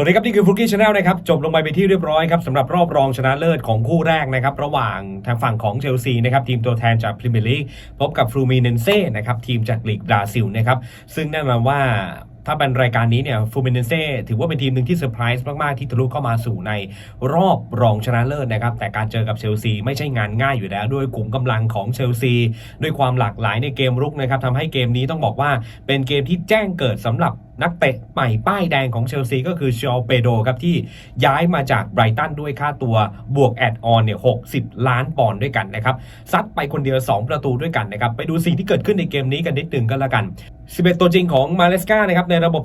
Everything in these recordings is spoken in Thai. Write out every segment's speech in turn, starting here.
สวัสดีครับ นี่คือฟุกี้ชาแนลนะครับ จบลงไปเป็นที่เรียบร้อยครับสำหรับรอบรองชนะเลิศของคู่แรกนะครับ ระหว่างทางฝั่งของเชลซีนะครับ ทีมตัวแทนจากพรีเมียร์ลีกพบกับฟลูมิเนนเซ่นะครับ ทีมจากลีกบราซิลนะครับ ซึ่งแน่นอนว่าถ้าเป็นรายการนี้เนี่ยฟูมิเนเซ่ถือว่าเป็นทีมหนึ่งที่เซอร์ไพรส์มาก ๆ ที่ทะลุเข้ามาสู่ในรอบรองชนะเลิศนะครับ แต่การเจอกับเชลซีไม่ใช่งานง่ายอยู่แล้ว ด้วยกลุ่มกำลังของเชลซี ด้วยความหลากหลายในเกมรุกนะครับทำให้เกมนี้ต้องบอกว่าเป็นเกมที่แจ้งเกิดสำหรับ นักเตะใหม่ป้ายแดงของเชลซีก็คือชอลเปโดครับที่ย้ายมาจากไบรตันด้วยค่าตัวบวกแอดออนเนี่ย60ล้านปอนด์ด้วยกันนะครับซัดไปคนเดียว 2 ประตูด้วยกันนะครับไปดูสิ่งที่เกิดขึ้นในเกมนี้กันนิดหนึ่งก็แล้วกัน 11 ตัวจริงของมาเลสกานะครับในระบบ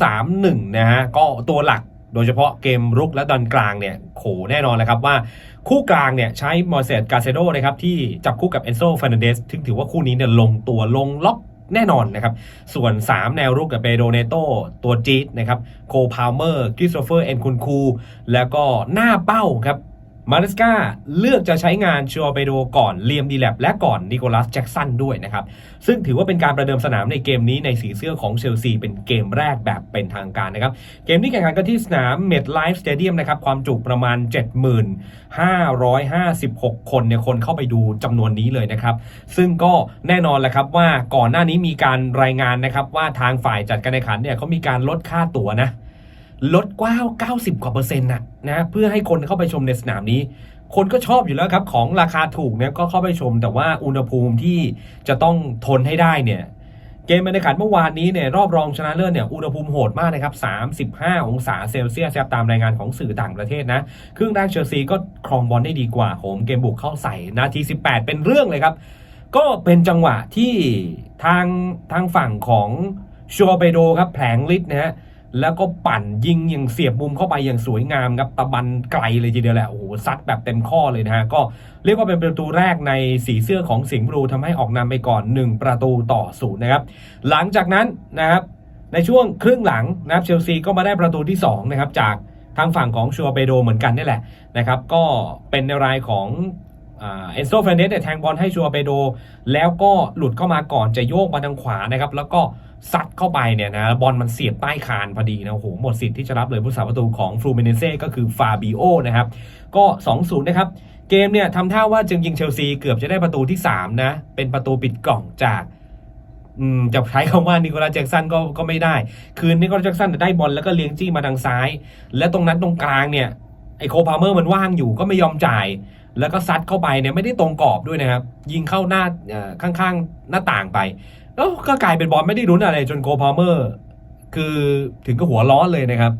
4-2-3-1 นะฮะก็ตัวหลักโดยเฉพาะเกมรุกและดันกลางเนี่ยโขแน่นอนเลยครับว่าคู่กลางเนี่ยใช้มอร์เซตกาเซโดนะครับที่จับคู่กับเอนโซฟ r นเดสซึ่งถือว่าคู่นี้เนี่ยลงตัวลงล็อก แน่นอนนะครับ ส่วน 3 แนวรุกกับเปโดเนโตตัวจี๊ดนะครับ โคพาวเมอร์คริสโตเฟอร์ เอ็นคุนคู แล้วก็หน้าเป้าครับ มาริสกาเลือกจะใช้งานชัวเปโดก่อนเลียมดีแลบและก่อนนิโคลัสแจ็กสันด้วยนะครับ ซึ่งถือว่าเป็นการประเดิมสนามในเกมนี้ในสีเสื้อของเชลซีเป็นเกมแรกแบบเป็นทางการนะครับ เกมนี้แข่งขันกันที่สนามเมดไลฟ์สเตเดียมนะครับ ความจุประมาณ 7556 คนเนี่ยคนเข้าไปดูจำนวนนี้เลยนะครับ ซึ่งก็แน่นอนแหละครับว่าก่อนหน้านี้มีการรายงานนะครับว่าทางฝ่ายจัดการแข่งขันเนี่ยเขามีการลดค่าตั๋วนะ ลดกว้าว 90 กว่าเปอร์เซ็นต์นะนะเพื่อให้คนเข้าไปชมในสนามนี้ คนก็ชอบอยู่แล้วครับ ของราคาถูกเนี่ยก็เข้าไปชม แต่ว่าอุณหภูมิที่จะต้องทนให้ได้เนี่ยเกมบรรยากาศเมื่อวานนี้เนี่ยรอบรองชนะเลิศเนี่ยอุณหภูมิโหดมากนะครับ 35 องศาเซลเซียสตามรายงานของสื่อต่างประเทศนะครึ่งแรกเชลซีก็ครองบอลได้ดีกว่าโหมเกมบุกเข้าใส่นาที 18 เป็นเรื่องเลยครับ ก็เป็นจังหวะที่ทางทางฝั่งของชัวเปโดครับแผลงฤทธิ์นะฮะ แล้วก็ปั่นยิงอย่างเสียบมุมเข้าไปอย่างสวยงามครับตะบันไกลเลยทีเดียวแหละโอ้โหซัดแบบเต็มข้อเลยนะฮะก็เรียกว่าเป็นประตูแรกในสีเสื้อของสิงห์บลูทำให้ออกนำไปก่อน 1 ประตูต่อศูนย์นะครับ หลังจากนั้นนะครับในช่วงครึ่งหลังนะครับเชลซีก็มาได้ประตูที่2นะครับจากทางฝั่งของชัวเปโดเหมือนกันนี่แหละนะครับ ก็เป็นในรายของ เอนโซเฟนเดสเนี่ยแทงบอลให้ชัวเปโด แล้วก็หลุดเข้ามาก่อนจะโยกมาทางขวานะครับ แล้วก็ซัดเข้าไปเนี่ยนะบอลมันเสียบใต้คานพอดีนะโอ้โหหมดสิทธิ์ที่จะรับเลยผู้สาประตูของฟลูเมเนเซ่ก็คือฟาบิโอนะครับ ก็ 2-0 นะครับ เกมเนี่ยทำท่าว่าจึงยิงเชลซีเกือบจะได้ประตูที่ 3 นะ เป็นประตูปิดกล่องจากจะใช้คำว่านิโคลัสแจ็กสันก็ก็ไม่ได้ คือนิโคลัสแจ็กสันได้บอลแล้วก็เลี้ยงจี้มาทางซ้าย และตรงนั้นตรงกลางเนี่ย ไอโคพาเมอร์มันว่างอยู่ก็ไม่ยอมจ่าย แล้วก็ซัดเข้าไปเนี่ยไม่ได้ตรงกรอบด้วยนะครับ ยิงเข้าหน้าข้างๆหน้าต่างไปแล้วก็กลายเป็นบอลไม่ได้รุ้นอะไรจนโคพาเมอร์คือถึงก็หัวร้อนเลยนะครับ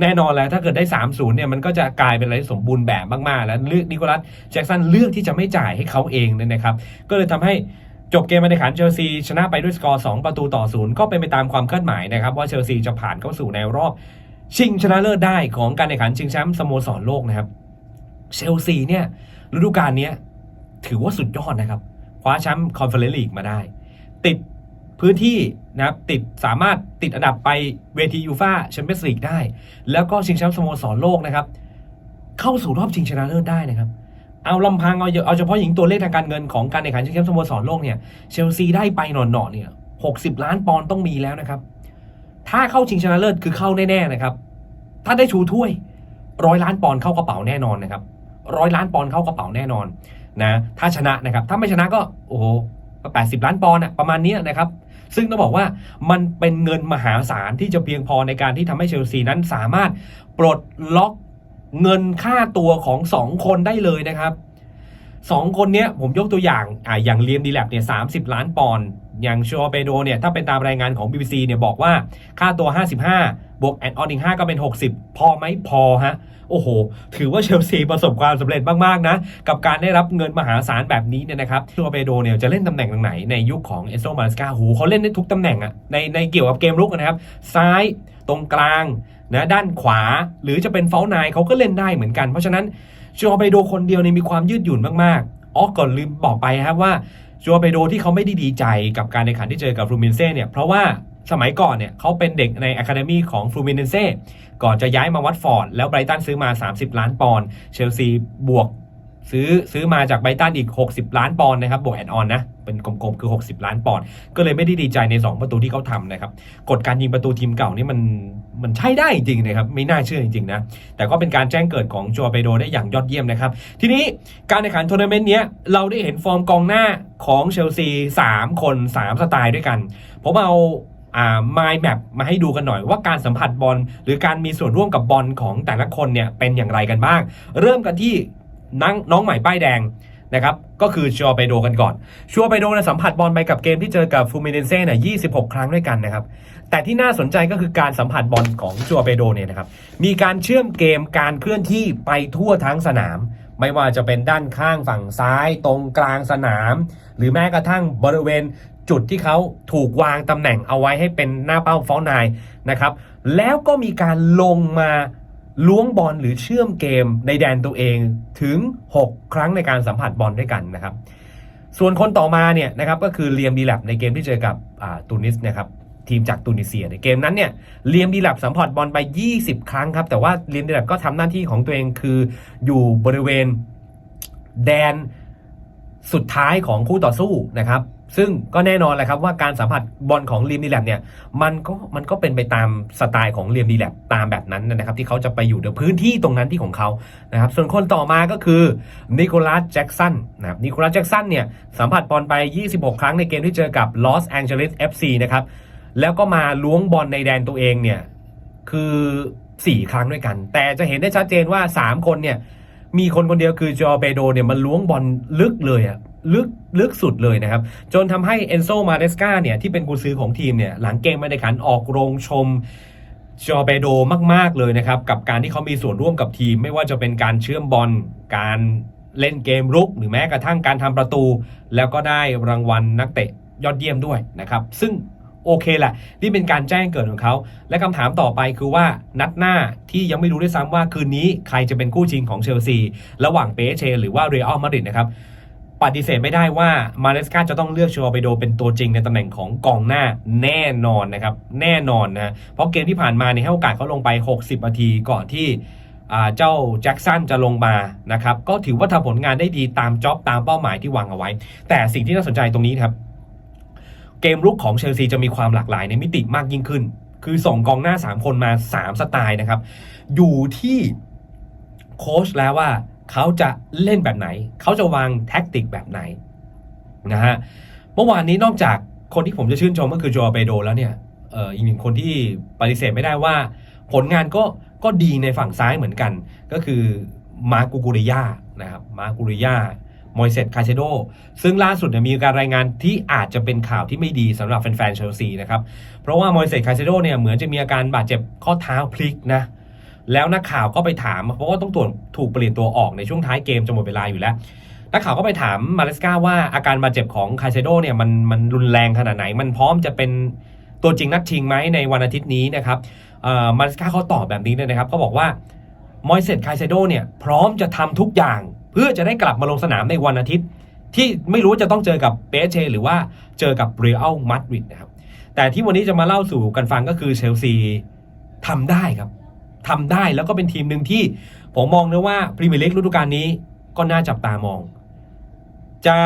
แน่นอนแล้วถ้าเกิดได้ 3-0เนี่ยมันก็จะกลายเป็นอะไรสมบูรณ์แบบมากๆ แล้วเลือกนิโคลัสแจ็กสันเลือกที่จะไม่จ่ายให้เขาเองเนี่ยนะครับ ก็เลยทำให้จบเกมการแข่งขันเชลซีชนะไปด้วยสกอร์ 2 ประตูต่อศูนย์ก็เป็นไปตามความคาดหมายนะครับ ว่าเชลซีจะผ่านเข้าสู่ในรอบ ชิงชนะเลิศได้ของการแข่งขันชิงแชมป์สโมสรโลกนะครับ เชลซีเนี่ยฤดูกาลนี้ถือว่าสุดยอดนะครับคว้าแชมป์คอนเฟอเรนซ์ลีกมาได้ ติดพื้นที่นะครับติดสามารถติดอันดับไปเวทียูฟาแชมเปี้ยนส์ลีกได้ แล้วก็ชิงแชมป์สโมสรโลกนะครับ เข้าสู่รอบชิงชนะเลิศได้นะครับ เอาลำพังเอาเอาเฉพาะหญิงตัวเลขทางการเงินของการแข่งขันชิงแชมป์สโมสรโลกเนี่ยเชลซีได้ไปหน่อๆเนี่ยหกสิบล้านปอนด์ต้องมีแล้วนะครับ ถ้าเข้าชิงชนะเลิศคือเข้าแน่ๆนะครับ ถ้าได้ชูถ้วยร้อยล้านปอนด์เข้ากระเป๋าแน่นอนนะครับร้อยล้านปอนด์เข้ากระเป๋าแน่นอนนะถ้าชนะนะครับ ถ้าไม่ชนะก็โอ้โหแปดสิบล้านปอนด์อะประมาณนี้นะครับ ซึ่งต้องบอกว่ามันเป็นเงินมหาศาลที่จะเพียงพอในการที่ทำให้เชลซีนั้นสามารถปลดล็อกเงินค่าตัวของสองคนได้เลยนะครับสองคนเนี้ยผมยกตัวอย่างอ่าอย่างเลียมดีแลบเนี่ยสาล้านปอนด์ อย่างชัวเปโดเนี่ยถ้าเป็นตามรายงานของ BBC เนี่ยบอกว่าค่าตัว 55 บวกแอนออนอีก5ก็เป็น 60 พอไหมพอฮะ โอ้โห ถือว่าเชลซีประสบความสำเร็จมาก ๆ นะ กับการได้รับเงินมหาศาลแบบนี้เนี่ยนะครับชัวเปโดเนี่ยจะเล่นตำแหน่งไหน ในยุคของเอสโซมาสกาโหเขาเล่นได้ทุกตำแหน่งอะในในเกี่ยวกับเกมรุกนะครับ ซ้ายตรงกลางนะด้านขวา หรือจะเป็นเฟลนายเขาก็เล่นได้เหมือนกันเพราะฉะนั้นชัวเปโดคนเดียวเนี่ยมีความยืดหยุ่นมากๆอ๋อก่อนลืมบอกไปครับว่า จัวเปโดที่เขาไม่ได้ดีใจกับการแข่งขันที่เจอกับฟลูมินเซ่เนี่ยเพราะว่าสมัยก่อนเนี่ยเขาเป็นเด็กในอะคาเดมีของฟลูมินเซ่ก่อนจะย้ายมาวัตฟอร์ด แล้วไบรตันซื้อมา 30 ล้านปอนด์เชลซีบวกซื้อซื้อมาจากไบรตันอีก 60 ล้านปอนด์นะครับบวกแอนออนนะ เป็นกลมๆ คือ 60 ล้านปอนด์ก็เลยไม่ได้ดีใจใน 2 ประตูที่เขาทำนะครับ กฎการยิงประตูทีมเก่านี่มัน มันใช่ได้จริงนะครับไม่น่าเชื่อจริงๆนะแต่ก็เป็นการแจ้งเกิดของจัวเปโดได้อย่างยอดเยี่ยมนะครับ ทีนี้การแข่งขันทัวร์นาเมนต์เนี้ยเราได้เห็นฟอร์มกองหน้าของเชลซี 3 คน 3 สไตล์ด้วยกัน ผมเอาอ่า mind map มาให้ดูกันหน่อยว่าการสัมผัสบอลหรือการมีส่วนร่วมกับบอลของแต่ละคนเนี่ยเป็นอย่างไรกันบ้าง เริ่มกันที่นังน้องใหม่ป้ายแดง นะครับก็คือชัวเปโดกันก่อนชัวเปโดนะสัมผัสบอลไปกับเกมที่เจอกับฟูมิเนเซ่เนี่ย26 ครั้งด้วยกันนะครับแต่ที่น่าสนใจก็คือการสัมผัสบอลของจัวเปโดเนี่ยนะครับมีการเชื่อมเกมการเคลื่อนที่ไปทั่วทั้งสนาม ไม่ว่าจะเป็นด้านข้างฝั่งซ้าย ตรงกลางสนาม หรือแม้กระทั่งบริเวณจุดที่เขาถูกวางตำแหน่งเอาไว้ให้เป็นหน้าเป้าฟอลนายนะครับแล้วก็มีการลงมา ล้วงบอลหรือเชื่อมเกมในแดนตัวเองถึง 6 ครั้งในการสัมผัสบอลด้วยกันนะครับ ส่วนคนต่อมาเนี่ยนะครับก็คือเลียมดีแลบในเกมที่เจอกับตูนิสนะครับทีมจากตูนิเซียในเกมนั้นเนี่ยเลียมดีแลบสัมผัสบอลไป 20 ครั้งครับ แต่ว่าเลียมดีแลบก็ทำหน้าที่ของตัวเองคืออยู่บริเวณแดนสุดท้ายของคู่ต่อสู้นะครับ ซึ่งก็แน่นอนแหละครับว่าการสัมผัสบอลของเลียมดีแลบเนี่ยมันก็มันก็เป็นไปตามสไตล์ของเลียมดีแลบตามแบบนั้นนะครับ ที่เขาจะไปอยู่ในพื้นที่ตรงนั้นที่ของเขานะครับ ส่วนคนต่อมาก็คือนิโคลัสแจ็กสันนะครับนิโคลัสแจ็กสันเนี่ยสัมผัสบอลไป 26 ครั้งในเกมที่เจอกับลอสแองเจลิส FC นะครับแล้วก็มาล้วงบอลในแดนตัวเองเนี่ยคือ 4 ครั้งด้วยกัน แต่จะเห็นได้ชัดเจนว่า 3 คนเนี่ยมีคนคนเดียวคือจอเปโดเนี่ยมันล้วงบอลลึกเลยอะ ลึกลึกสุดเลยนะครับ จนทำให้เอนโซมาเดสกาเนี่ย ที่เป็นกุญซือของทีมเนี่ย หลังเกมไม่ได้ขันออกโรงชมจอเปโดมาก ๆ เลยนะครับ กับการที่เขามีส่วนร่วมกับทีม ไม่ว่าจะเป็นการเชื่อมบอลการเล่นเกมรุก หรือแม้กระทั่งการทำประตู แล้วก็ได้รางวัลนักเตะยอดเยี่ยมด้วยนะครับ ซึ่งโอเคแหละนี่เป็นการแจ้งเกิดของเขา และคำถามต่อไปคือว่านัดหน้าที่ยังไม่รู้ด้วยซ้ำว่าคืนนี้ใครจะเป็นคู่ชิงของเชลซี ระหว่างเปเชหรือว่าเรอัลมาดริดนะครับ ปฏิเสธไม่ได้ว่ามาเลสกาจะต้องเลือกชัวไปโดเป็นตัวจริงในตำแหน่งของกองหน้าแน่นอนนะครับแน่นอนนะเพราะเกมที่ผ่านมาเนี่ยให้โอกาสเขาลงไป 60 นาทีก่อนที่เจ้าแจ็คสันจะลงมานะครับก็ถือว่าทำผลงานได้ดีตามจ็อบตามเป้าหมายที่วางเอาไว้ แต่สิ่งที่น่าสนใจตรงนี้ครับ เกมรุกของเชลซีจะมีความหลากหลายในมิติมากยิ่งขึ้น คือส่งกองหน้า 3 คนมา 3 สไตล์นะครับ อยู่ที่โค้ชแล้วว่า เขาจะเล่นแบบไหน เขาจะวางแท็กติกแบบไหนนะฮะเมื่อวานนี้นอกจากคนที่ผมจะชื่นชมก็คือจอเปโดแล้วเนี่ยอีกหนึ่งคนที่ปฏิเสธไม่ได้ว่า ผลงานก็ก็ดีในฝั่งซ้ายเหมือนกัน ก็คือมาร์กูกุริยานะครับมาร์กูริยามอยเซตคาเชโดซึ่งล่าสุดมีการรายงานที่อาจจะเป็นข่าวที่ไม่ดีสำหรับแฟนๆเชลซีนะครับ เพราะว่ามอยเซตคาเชโดเนี่ยเหมือนจะมีอาการบาดเจ็บข้อเท้าพลิกนะ แล้วนักข่าวก็ไปถาม เพราะว่าต้องตรวจถูกเปลี่ยนตัวออกในช่วงท้ายเกมจะหมดเวลาอยู่แล้วนักข่าวก็ไปถามมาเลสกาว่าอาการบาดเจ็บของคาเชโดเนี่ยมันมันรุนแรงขนาดไหน มันพร้อมจะเป็นตัวจริงนัดชิงไหมในวันอาทิตย์นี้นะครับมาเลสกาเขาตอบแบบนี้เลยนะครับเขาบอกว่ามอยเซตคาเชโดเนี่ยพร้อมจะทำทุกอย่าง เพื่อจะได้กลับมาลงสนามในวันอาทิตย์ ที่ไม่รู้จะต้องเจอกับเปเชหรือว่าเจอกับเรอัลมาดริดนะครับแต่ที่วันนี้จะมาเล่าสู่กันฟังก็คือเชลซีทำได้ครับ ทำได้แล้วก็เป็นทีมหนึ่งที่ผมมองนะว่าพรีเมียร์ลีกฤดูกาลนี้ก็น่าจับตามอง จะ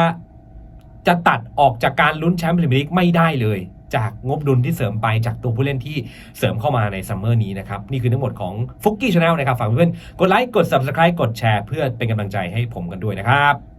จะตัดออกจากการลุ้นแชมป์พรีเมียร์ลีกไม่ได้เลย จากงบดุลที่เสริมไปจากตัวผู้เล่นที่เสริมเข้ามาในซัมเมอร์นี้นะครับ นี่คือทั้งหมดของฟุกกี้ชาแนลนะครับ ฝากเพื่อนๆกดไลค์กด Subscribe กดแชร์เพื่อเป็นกำลังใจให้ผมกันด้วยนะครับ